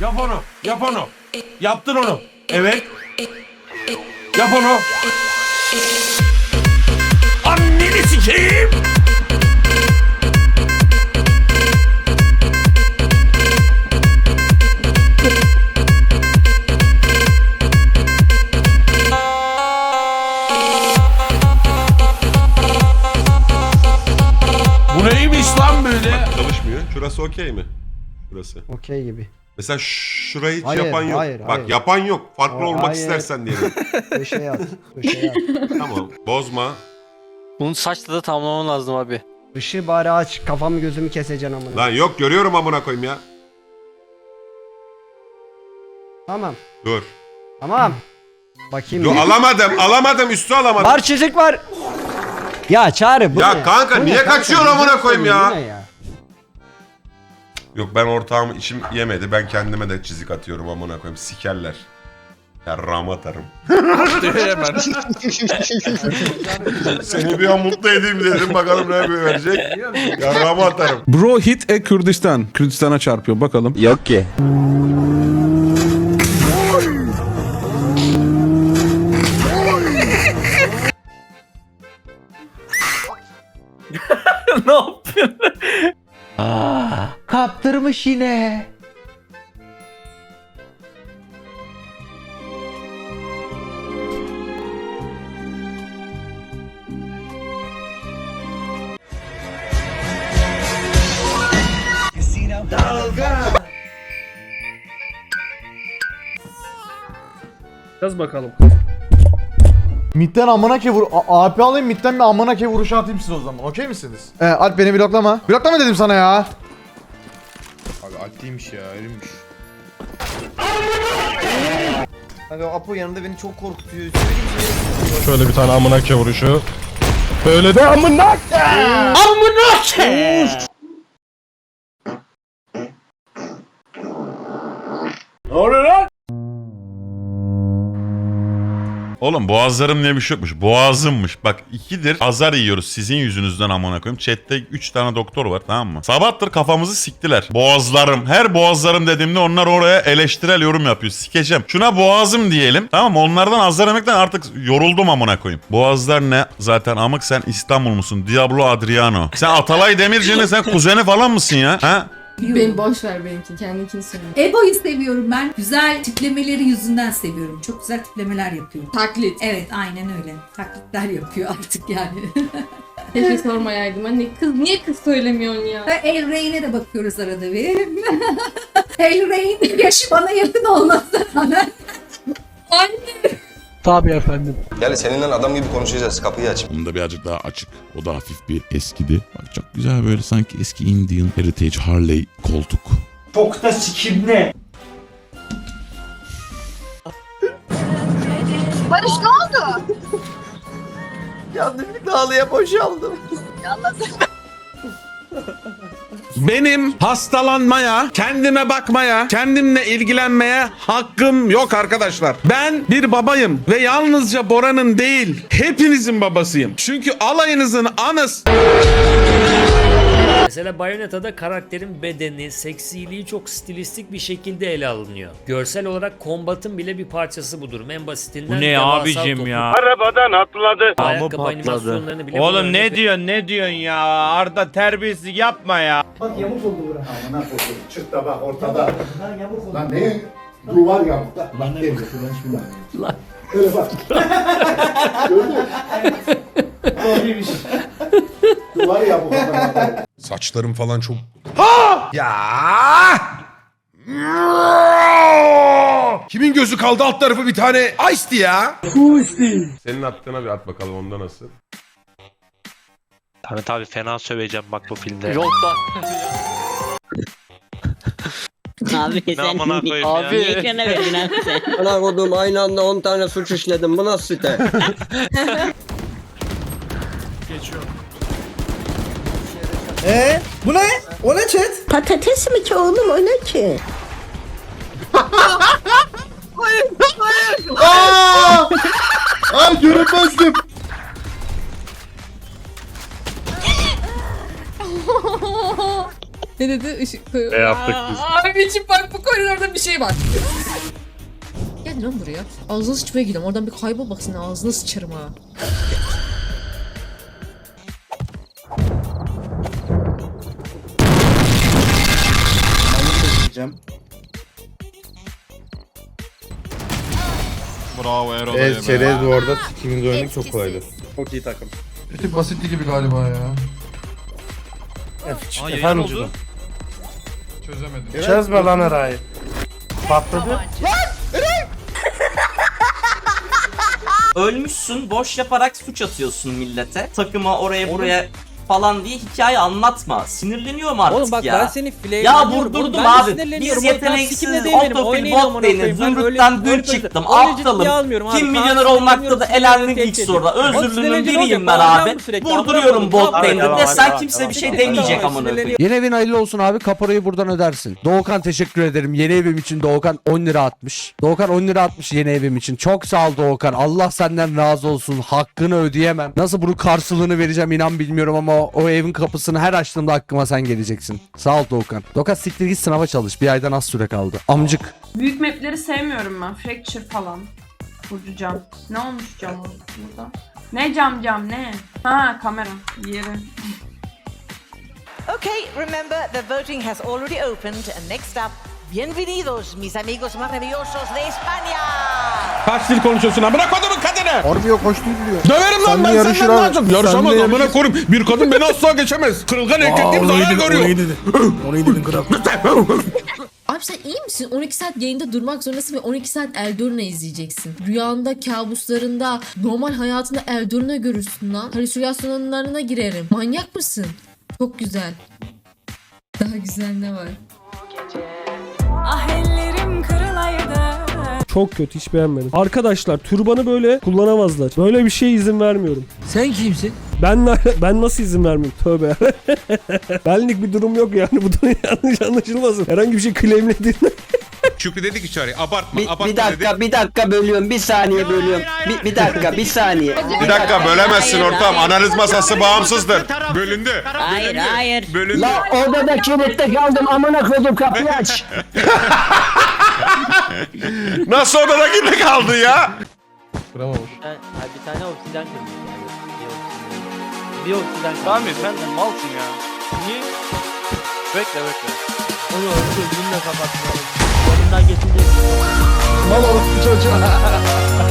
Yap onu. Yap onu. Yaptın onu. Evet. Yap onu. Anneni sikeyim. Bu neymiş lan böyle? Çalışmıyor. Şurası okey mi? Şurası. Okey gibi. Mesela şurayı hiç Hayır, yapan yok. hayır, Bak hayır. yapan yok. Farklı O- olmak hayır. istersen diyelim. Köşeye at. Köşeye at. tamam. Bozma. Bunu saçla da tamamlaman lazım abi. Işığı bari aç. Kafamı gözümü keseceksin amına. Lan yok görüyorum amına koyayım ya. Tamam. Dur. Tamam. Bakayım. Yo bir. alamadım. Alamadım. Üstü alamadım. Var çizik var. Ya Çağrı bu Ya ne? kanka, Bu ne niye kanka? kaçıyorsun amına Güzel koyayım ya? bu ne ya? Yok ben ortağım içim yemedi. Ben kendime de çizik atıyorum amına koyayım. Sikerler. Ya ram atarım. Hemen. Seni bir an mutlu edeyim dedim. Bakalım ne verecek. Ya ram atarım. Bro hit e Kürdistan. Kürdistan'a çarpıyor bakalım. Yok ki. Kaptırmış yine. Yaz bakalım. Midden amına ke vur... A- AP alayım midden bir amına ke vuruşu atayım size o zaman. Okey misiniz? Ee, Alp beni bloklama. Bloklama dedim sana ya. Abi altiymiş ya erimmiş. Kanka Apo yanında beni çok korkutuyor. Şöyle bir tane amına ke vuruşu. Böyle de amına Oğlum boğazlarım diye bir yokmuş. Boğazımmış. Bak ikidir azar yiyoruz sizin yüzünüzden amına koyayım. Chat'te 3 tane doktor var tamam mı? Sabahtır kafamızı siktiler. Boğazlarım. Her boğazlarım dediğimde onlar oraya eleştirel yorum yapıyor. Sikeceğim. Şuna boğazım diyelim. Tamam? Onlardan azar yemekten artık yoruldum amına koyayım. Boğazlar ne? Zaten amık sen İstanbul musun? Diablo Adriano. Sen Atalay Demirci'nin sen kuzeni falan mısın ya? Ha? Beni boş ver benimki. Kendininkini söyle. Ebo'yu seviyorum ben. Güzel tiplemeleri yüzünden seviyorum. Çok güzel tiplemeler yapıyor. Taklit. Evet aynen öyle. Taklitler yapıyor artık yani. Keşke sormayaydım. Anne kız niye kız söylemiyorsun ya? El Rey'ne de bakıyoruz arada bir. El Rey'in yaşı bana yakın olmasına rağmen. Tabii efendim. Gel seninle adam gibi konuşacağız. Kapıyı aç. Onun da birazcık daha açık. O da hafif bir eskidi. Bak çok güzel böyle sanki eski Indian Heritage Harley koltuk. Çok da sikimli. Barış ne oldu? Yanlışlıkla halıya boşaldım. Benim hastalanmaya, kendime bakmaya, kendimle ilgilenmeye hakkım yok arkadaşlar. Ben bir babayım ve yalnızca Bora'nın değil, hepinizin babasıyım. Çünkü alayınızın anası... Mesela Bayonetta'da karakterin bedeni, seksiliği çok stilistik bir şekilde ele alınıyor. Görsel olarak kombatın bile bir parçası bu durum. En basitinden Bu ne devasa abicim topu, ya? Arabadan atladı. Ayakkabı patladı. animasyonlarını bile Oğlum ne örnekle- diyorsun ne diyorsun ya? Arda terbiyesizlik yapma ya. Çık da bak ortada. Lan ne? Duvar yamuk. Lan ne diyorsun ben hiç bilmiyorum. Öyle bak. Gördün mü? Duvar yamuk. ortada. Saçlarım falan çok... Ya! Kimin gözü kaldı alt tarafı bir tane Ice'di ya. Senin attığına bir at bakalım onda nasıl? Tabii tabii fena söveceğim bak bu filmde. Yok lan. Abi Ne amına koyayım ya. Niye ekrana verdin abi sen? Ana kodum aynı anda 10 tane suç işledim. Bu nasıl site? Ee, bu ne? O ne chat? Patates mi ki oğlum o ne ki? Aa! Ay görünmezdim. Ne dedi? Işık koyu. Ne yaptık biz? Abiciğim bak bu koridorda bir şey var. Gel lan buraya. Ağzına sıçmaya gidiyorum. Oradan bir kaybol bak senin ağzına sıçarım ha. Bravo Erol. Evet çerez bu arada sikiminde oynamak çok kolaydı. Bir tık basitti gibi galiba ya. Efendim oldu? Çözemedim. Çözme lan arayı. Patladı. Ölmüşsün boş yaparak suç atıyorsun millete. Takıma oraya buraya falan diye hikaye anlatma. Sinirleniyorum artık ya. seni file Ya vurdurdum abi. Biz yeteneksiz, otofil, bot beyni, zümrütten dün çıktım. Aptalım. Kim milyoner olmakta da elendim ilk soruda. Özürlünün biriyim ben abi. Vurduruyorum bot beyni. Desen kimse bir şey demeyecek amına koyayım. Yeni evin hayırlı olsun abi. Kaporayı buradan ödersin. Doğukan teşekkür ederim. Yeni evim için Doğukan 10 lira atmış. Doğukan 10 lira atmış yeni evim için. Çok sağ ol Doğukan. Allah senden razı olsun. Hakkını ödeyemem. Nasıl bunun karşılığını vereceğim inan bilmiyorum ama o, o evin kapısını her açtığımda aklıma sen geleceksin. Sağ ol Doğukan. Doğukan siktir git sınava çalış. Bir aydan az süre kaldı. Amcık. Büyük mapleri sevmiyorum ben. Fracture falan. Burcu cam. Ne olmuş cam burada? Ne cam cam ne? Ha kamera. Yeri. Okay, remember the voting has already opened and next up, bienvenidos mis amigos maravillosos de España. Kaç dil konuşuyorsun amına kodumun kadını? Harbi yok hoş değil diyor. Döverim lan ben yarışır senden abi. lazım. Yarışamaz Seninle amına yarışır. koyayım. Bir kadın beni asla geçemez. Kırılgan erkekliğimiz ayağa görüyor. Abi sen iyi misin? 12 saat yayında durmak zorundasın ve 12 saat Eldorna izleyeceksin. Rüyanda, kabuslarında, normal hayatında Eldorna görürsün lan. Halüsinasyonlarına girerim. Manyak mısın? Çok güzel. Daha güzel ne var? Ah kırılaydı. Çok kötü hiç beğenmedim. Arkadaşlar türbanı böyle kullanamazlar. Böyle bir şeye izin vermiyorum. Sen kimsin? Ben ben nasıl izin vermiyorum? Tövbe. Benlik bir durum yok yani. Bu da yanlış anlaşılmasın. Herhangi bir şey claimlediğinde. Şükrü dedi ki çağrı abartma Bir, bir dakika, bir dakika bölüyorum. Bir saniye bölüyorum. Bir, bir dakika, bir saniye. Bir dakika bölemezsin ortam. Analiz masası bağımsızdır. Bölündü. Hayır hayır. Bölündü. La odada kilitli kaldım. Amına koydum kapıyı aç. Nasıl odada gibi kaldı ya? Kıramamış. bir tane oksijen kırmış yani. Bir oksijen Rami sen de malsın ya. Niye? Bekle bekle. Onu öldürdüğünde kapattım. Yanından geçince Mal olup çocuğa.